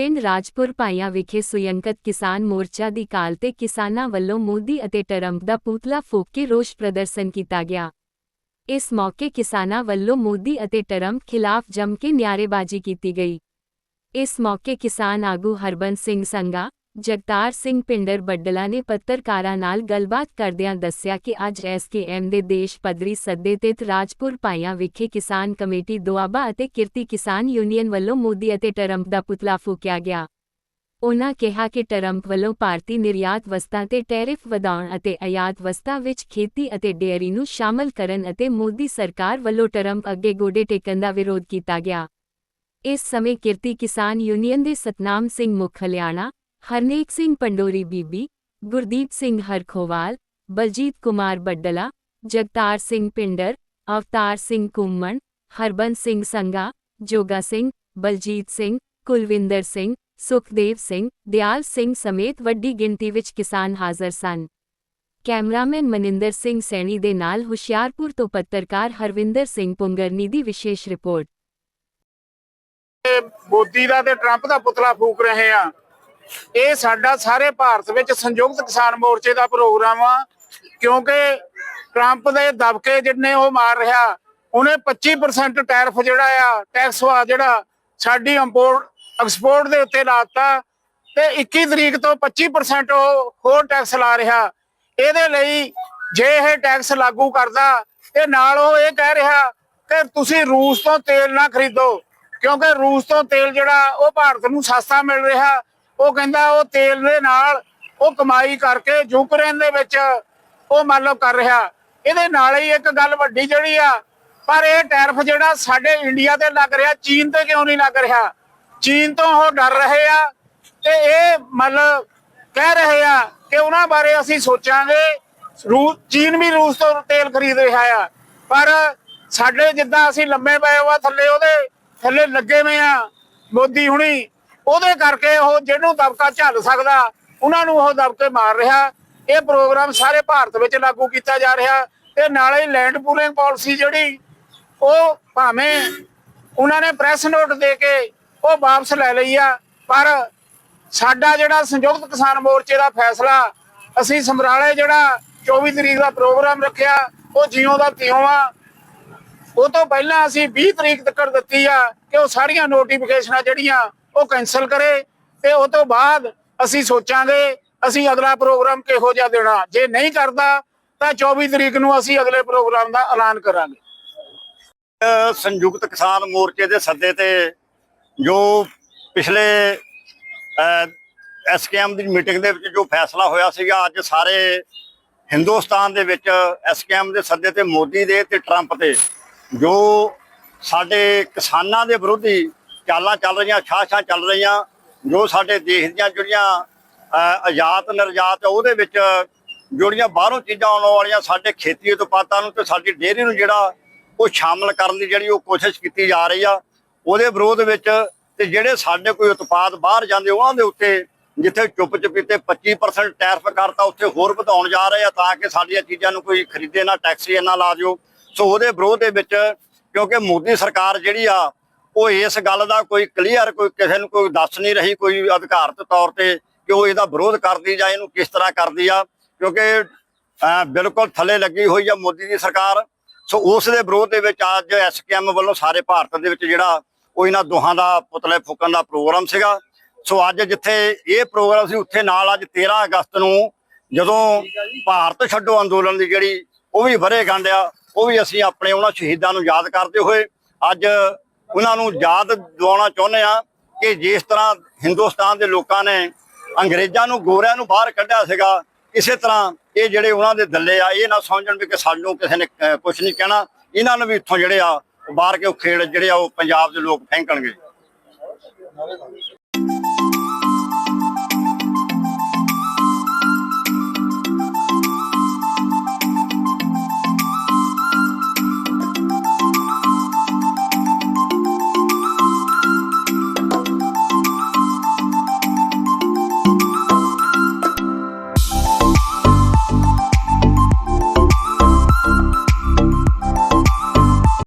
ਪਿੰਡ ਰਾਜਪੁਰ ਭਾਈਆਂ ਵਿਖੇ ਸੁਯੰਕਤ ਕਿਸਾਨ ਮੋਰਚਾ ਦੀ ਕਾਲ ਤੇ ਕਿਸਾਨਾਂ ਵੱਲੋਂ ਮੋਦੀ ਅਤੇ ਟਰੰਪ ਦਾ ਪੁਤਲਾ ਫੂਕ ਕੇ ਰੋਸ ਪ੍ਰਦਰਸ਼ਨ ਕੀਤਾ ਗਿਆ। ਇਸ ਮੌਕੇ ਕਿਸਾਨਾਂ ਵੱਲੋਂ ਮੋਦੀ ਅਤੇ ਟਰੰਪ ਖਿਲਾਫ ਜੰਮ ਕੇ ਨਿਆਰੇਬਾਜ਼ੀ ਕੀਤੀ ਗਈ। ਇਸ ਮੌਕੇ ਕਿਸਾਨ ਆਗੂ ਹਰਬੰਸ ਸਿੰਘ ਸੰਗਾ ਜਗਤਾਰ ਸਿੰਘ ਪਿੰਡਰ ਬੱਡਲਾ ਨੇ ਪੱਤਰਕਾਰਾਂ ਨਾਲ ਗੱਲਬਾਤ ਕਰਦਿਆਂ ਦੱਸਿਆ ਕਿ ਅੱਜ ਐਸਕੇਐਮ ਦੇ ਦੇਸ਼ ਪੱਧਰੀ ਸੱਦੇ ਤੇ ਰਾਜਪੁਰ ਪਾਈਆਂ ਵਿਖੇ ਕਿਸਾਨ ਕਮੇਟੀ ਦੁਆਬਾ ਅਤੇ ਕਿਰਤੀ ਕਿਸਾਨ ਯੂਨੀਅਨ ਵੱਲੋਂ ਮੋਦੀ ਅਤੇ ਟਰੰਪ ਦਾ ਪੁਤਲਾ ਫੂਕਿਆ ਗਿਆ। ਉਨ੍ਹਾਂ ਕਿਹਾ ਕਿ ਟਰੰਪ ਵੱਲੋਂ ਭਾਰਤੀ ਨਿਰਯਾਤ ਵਸਤਾਂ ਤੇ ਟੈਰਿਫ ਵਧਾਉਣ ਅਤੇ ਆਯਾਤ ਵਸਤਾਂ ਵਿੱਚ ਖੇਤੀ ਅਤੇ ਡੇਅਰੀ ਨੂੰ ਸ਼ਾਮਲ ਕਰਨ ਅਤੇ ਮੋਦੀ ਸਰਕਾਰ ਵੱਲੋਂ ਟਰੰਪ ਅੱਗੇ ਗੋਡੇ ਟੇਕਣ ਦਾ ਵਿਰੋਧ ਕੀਤਾ ਗਿਆ। ਇਸ ਸਮੇਂ ਕਿਰਤੀ ਕਿਸਾਨ ਯੂਨੀਅਨ ਦੇ ਸਤਨਾਮ ਸਿੰਘ ਮੁੱਖ ਹਲਿਆਣਾ ਹਰਨੇਕ ਸਿੰਘ ਪੰਡੋਰੀ ਬੀਬੀ, ਗੁਰਦੀਪ ਸਿੰਘ ਹਰਖੋਵਾਲ, ਬਲਜੀਤ ਕੁਮਾਰ ਬੱਡਲਾ, ਜਗਤਾਰ ਸਿੰਘ ਪਿੰਡਰ, ਅਵਤਾਰ ਸਿੰਘ ਕੁੰਮਣ, ਹਰਬੰਸ ਸਿੰਘ ਸੰਗਾ ਜੋਗਾ ਸਿੰਘ, ਬਲਜੀਤ ਸਿੰਘ, ਕੁਲਵਿੰਦਰ ਸਿੰਘ, ਸੁਖਦੇਵ ਸਿੰਘ, ਦਿਆਲ ਸਿੰਘ ਸਮੇਤ ਵੱਡੀ ਗਿਣਤੀ ਵਿੱਚ ਕਿਸਾਨ ਹਾਜ਼ਰ ਸਨ। ਕੈਮਰਾਮੈਨ ਮਨਿੰਦਰ ਸਿੰਘ ਸੈਣੀ ਦੇ ਨਾਲ ਹੁਸ਼ਿਆਰਪੁਰ ਤੋਂ ਪੱਤਰਕਾਰ ਹਰਵਿੰਦਰ ਸਿੰਘ ਪੁੰਗਰਨੀ ਦੀ ਵਿਸ਼ੇਸ਼ ਰਿਪੋਰਟ। ਮੋਦੀ ਦਾ ਤੇ ਟਰੰਪ ਦਾ ਪੁਤਲਾ ਫੂਕ ਰਹੇ ਆ। ਇਹ ਸਾਡਾ ਸਾਰੇ ਭਾਰਤ ਵਿੱਚ ਸੰਯੁਕਤ ਕਿਸਾਨ ਮੋਰਚੇ ਦਾ ਪ੍ਰੋਗਰਾਮ ਆ, ਕਿਉਂਕਿ ਟਰੰਪ ਦੇ ਦਬਕੇ ਜਿੰਨੇ ਉਹ ਮਾਰ ਰਿਹਾ, ਉਹਨੇ 25% ਟੈਰਿਫ ਜਿਹੜਾ ਆ ਟੈਕਸ ਵਾ ਜਿਹੜਾ ਸਾਡੀ ਇੰਪੋਰਟ ਐਕਸਪੋਰਟ ਦੇ ਉੱਤੇ ਲਾਤਾ, ਤੇ 21 ਤਰੀਕ ਤੋਂ 25% ਉਹ ਹੋਰ ਟੈਕਸ ਲਾ ਰਿਹਾ। ਇਹਦੇ ਲਈ ਜੇ ਇਹ ਟੈਕਸ ਲਾਗੂ ਕਰਦਾ, ਤੇ ਨਾਲ ਉਹ ਇਹ ਕਹਿ ਰਿਹਾ ਕਿ ਤੁਸੀਂ ਰੂਸ ਤੋਂ ਤੇਲ ਨਾ ਖਰੀਦੋ, ਕਿਉਂਕਿ ਰੂਸ ਤੋਂ ਤੇਲ ਜਿਹੜਾ, ਉਹ ਭਾਰਤ ਨੂੰ ਸਸਤਾ ਮਿਲ ਰਿਹਾ। ਉਹ ਕਹਿੰਦਾ ਉਹ ਤੇਲ ਦੇ ਨਾਲ ਉਹ ਕਮਾਈ ਕਰਕੇ ਯੂਕਰੇਨ ਦੇ ਵਿੱਚ ਉਹ ਮੰਨ ਲਓ ਕਰ ਰਿਹਾ। ਇਹਦੇ ਨਾਲ ਹੀ ਇੱਕ ਗੱਲ ਵੱਡੀ ਜਿਹੜੀ ਆ, ਪਰ ਇਹ ਟੈਰਫ ਜਿਹੜਾ ਸਾਡੇ ਇੰਡੀਆ ਤੇ ਲੱਗ ਰਿਹਾ, ਚੀਨ ਤੇ ਕਿਉਂ ਨਹੀਂ ਲੱਗ ਰਿਹਾ? ਚੀਨ ਤੋਂ ਉਹ ਡਰ ਰਹੇ ਆ ਤੇ ਇਹ ਮਤਲਬ ਕਹਿ ਰਹੇ ਆ ਕਿ ਉਹਨਾਂ ਬਾਰੇ ਅਸੀਂ ਸੋਚਾਂਗੇ। ਰੂਸ ਚੀਨ ਵੀ ਰੂਸ ਤੋਂ ਤੇਲ ਖਰੀਦ ਰਿਹਾ ਆ। ਪਰ ਸਾਡੇ ਜਿੱਦਾਂ ਅਸੀਂ ਲੰਮੇ ਪਏ ਹੋਆ ਥੱਲੇ, ਉਹਦੇ ਥੱਲੇ ਲੱਗੇ ਹੋਏ ਆ ਮੋਦੀ ਹੁਣੀ। ਉਹਦੇ ਕਰਕੇ ਉਹ ਜਿਹਨੂੰ ਦਬਕਾ ਝੱਲ ਸਕਦਾ, ਉਹਨਾਂ ਨੂੰ ਉਹ ਦਬਕੇ ਮਾਰ ਰਿਹਾ। ਇਹ ਪ੍ਰੋਗਰਾਮ ਸਾਰੇ ਭਾਰਤ ਵਿੱਚ ਲਾਗੂ ਕੀਤਾ ਜਾ ਰਿਹਾ ਤੇ ਨਾਲੇ ਲੈਂਡ ਪੂਲਿੰਗ ਪਾਲਿਸੀ ਜਿਹੜੀ, ਉਹ ਭਾਵੇਂ ਉਹਨਾਂ ਨੇ ਪ੍ਰੈਸ ਨੋਟ ਦੇ ਕੇ ਉਹ ਵਾਪਸ ਲੈ ਲਈ ਆ, ਪਰ ਸਾਡਾ ਜਿਹੜਾ ਸੰਯੁਕਤ ਕਿਸਾਨ ਮੋਰਚੇ ਦਾ ਫੈਸਲਾ, ਅਸੀਂ ਸਮਰਾਲੇ ਜਿਹੜਾ 24 ਤਰੀਕ ਦਾ ਪ੍ਰੋਗਰਾਮ ਰੱਖਿਆ, ਉਹ ਜਿਉਂ ਦਾ ਤਿਉਂ ਆ। ਉਹ ਤੋਂ ਪਹਿਲਾਂ ਅਸੀਂ 20 ਤਰੀਕ ਤੱਕ ਦਿੱਤੀ ਆ ਕਿ ਉਹ ਸਾਰੀਆਂ ਨੋਟੀਫਿਕੇਸ਼ਨਾਂ ਜਿਹੜੀਆਂ ਉਹ ਕੈਨਸਲ ਕਰੇ ਤੇ ਉਹ ਤੋਂ ਬਾਅਦ ਅਸੀਂ ਸੋਚਾਂਗੇ, ਅਸੀਂ ਅਗਲਾ ਪ੍ਰੋਗਰਾਮ ਕਿਹੋ ਜਿਹਾ ਦੇਣਾ। ਜੇ ਨਹੀਂ ਕਰਦਾ, ਤਾਂ 24 ਤਰੀਕ ਨੂੰ ਅਸੀਂ ਅਗਲੇ ਪ੍ਰੋਗਰਾਮ ਦਾ ਐਲਾਨ ਕਰਾਂਗੇ। ਸੰਯੁਕਤ ਕਿਸਾਨ ਮੋਰਚੇ ਦੇ ਸੱਦੇ ਤੇ ਜੋ ਪਿਛਲੇ ਐਸਕੇਐਮ ਦੀ ਮੀਟਿੰਗ ਦੇ ਵਿੱਚ ਜੋ ਫੈਸਲਾ ਹੋਇਆ ਸੀਗਾ, ਅੱਜ ਸਾਰੇ ਹਿੰਦੁਸਤਾਨ ਦੇ ਵਿੱਚ ਐਸਕੇਐਮ ਦੇ ਸੱਦੇ ਤੇ ਮੋਦੀ ਦੇ ਤੇ ਟਰੰਪ ਤੇ ਜੋ ਸਾਡੇ ਕਿਸਾਨਾਂ ਦੇ ਵਿਰੋਧੀ ਚਾਲਾਂ ਚੱਲ ਰਹੀਆਂ, ਛਾਛਾਂ ਚੱਲ ਰਹੀਆਂ। ਜੋ ਸਾਡੇ ਦੇਸ਼ ਦੀਆਂ ਜਿਹੜੀਆਂ ਆਜ਼ਾਦ, ਨਿਰਜਾਤ ਉਹਦੇ ਵਿੱਚ ਜਿਹੜੀਆਂ ਬਾਹਰੋਂ ਚੀਜ਼ਾਂ ਆਉਣ ਵਾਲੀਆਂ ਸਾਡੇ ਖੇਤੀ ਉਤਪਾਦਾਂ ਨੂੰ ਤੇ ਸਾਡੀ ਡੇਅਰੀ ਨੂੰ ਜਿਹੜਾ ਉਹ ਸ਼ਾਮਲ ਕਰਨ ਦੀ ਜਿਹੜੀ ਉਹ ਕੋਸ਼ਿਸ਼ ਕੀਤੀ ਜਾ ਰਹੀ ਆ, ਉਹਦੇ ਵਿਰੋਧ ਵਿੱਚ ਤੇ ਜਿਹੜੇ ਸਾਡੇ ਕੋਈ ਉਤਪਾਦ ਬਾਹਰ ਜਾਂਦੇ, ਉਹਨਾਂ ਦੇ ਉੱਤੇ ਜਿੱਥੇ ਚੁੱਪ ਚਪੀਤੇ 25% ਟੈਰਫ ਕਰਤਾ, ਉੱਥੇ ਹੋਰ ਵਧਾਉਣ ਜਾ ਰਹੇ ਆ ਤਾਂ ਕਿ ਸਾਡੀਆਂ ਚੀਜ਼ਾਂ ਨੂੰ ਕੋਈ ਖਰੀਦੇ ਨਾ, ਟੈਕਸ ਇੰਨਾ ਲਾ ਦਿਓ। ਸੋ ਉਹਦੇ ਵਿਰੋਧ ਦੇ ਵਿੱਚ ਕਿਉਂਕਿ ਮੋਦੀ ਸਰਕਾਰ ਜਿਹੜੀ ਆ ਉਹ ਇਸ ਗੱਲ ਦਾ ਕੋਈ ਕਲੀਅਰ ਕੋਈ ਕਿਸੇ ਨੂੰ ਕੋਈ ਦੱਸ ਨਹੀਂ ਰਹੀ, ਕੋਈ ਅਧਿਕਾਰਤ ਤੌਰ ਤੇ ਕਿ ਉਹ ਇਹਦਾ ਵਿਰੋਧ ਕਰਦੀ ਜਾਂ ਇਹਨੂੰ ਕਿਸ ਤਰ੍ਹਾਂ ਕਰਦੀ ਆ, ਕਿਉਂਕਿ ਬਿਲਕੁਲ ਥੱਲੇ ਲੱਗੀ ਹੋਈ ਆ ਮੋਦੀ ਦੀ ਸਰਕਾਰ। ਸੋ ਉਸ ਦੇ ਵਿਰੋਧ ਦੇ ਵਿੱਚ ਅੱਜ ਐਸਕੇਐਮ ਵੱਲੋਂ ਸਾਰੇ ਭਾਰਤ ਦੇ ਵਿੱਚ ਜਿਹੜਾ ਉਹ ਇਹਨਾਂ ਦੋਹਾਂ ਦਾ ਪੁਤਲੇ ਫੂਕਣ ਦਾ ਪ੍ਰੋਗਰਾਮ ਸੀਗਾ। ਸੋ ਅੱਜ ਜਿੱਥੇ ਇਹ ਪ੍ਰੋਗਰਾਮ ਸੀ, ਉੱਥੇ ਨਾਲ ਅੱਜ 13 ਅਗਸਤ ਨੂੰ ਜਦੋਂ ਭਾਰਤ ਛੱਡੋ ਅੰਦੋਲਨ ਦੀ ਜਿਹੜੀ ਉਹ ਵੀ ਵਰੇ ਗੰਢਿਆ ਉਹ ਵੀ ਅਸੀਂ ਆਪਣੇ ਉਹਨਾਂ ਸ਼ਹੀਦਾਂ ਨੂੰ ਯਾਦ ਕਰਦੇ ਹੋਏ ਅੱਜ ਉਹਨਾਂ ਨੂੰ ਯਾਦ ਦਿਵਾਉਣਾ ਚਾਹੁੰਦੇ ਆ ਕਿ ਜਿਸ ਤਰ੍ਹਾਂ ਹਿੰਦੁਸਤਾਨ ਦੇ ਲੋਕਾਂ ਨੇ ਅੰਗਰੇਜ਼ਾਂ ਨੂੰ, ਗੋਰਿਆਂ ਨੂੰ ਬਾਹਰ ਕੱਢਿਆ ਸੀਗਾ, ਇਸੇ ਤਰ੍ਹਾਂ ਇਹ ਜਿਹੜੇ ਉਹਨਾਂ ਦੇ ਦੱਲੇ ਆ, ਇਹ ਨਾ ਸਮਝਣ ਵੀ ਕਿ ਸਾਨੂੰ ਕਿਸੇ ਨੇ ਕੁਝ ਨਹੀਂ ਕਹਿਣਾ। ਇਹਨਾਂ ਨੂੰ ਵੀ ਇੱਥੋਂ ਜਿਹੜੇ ਆ ਬਾਹਰ ਕੇ ਉਹ ਖੇਡ, ਜਿਹੜੇ ਆ ਉਹ ਪੰਜਾਬ ਦੇ ਲੋਕ ਫੈਂਕਣਗੇ।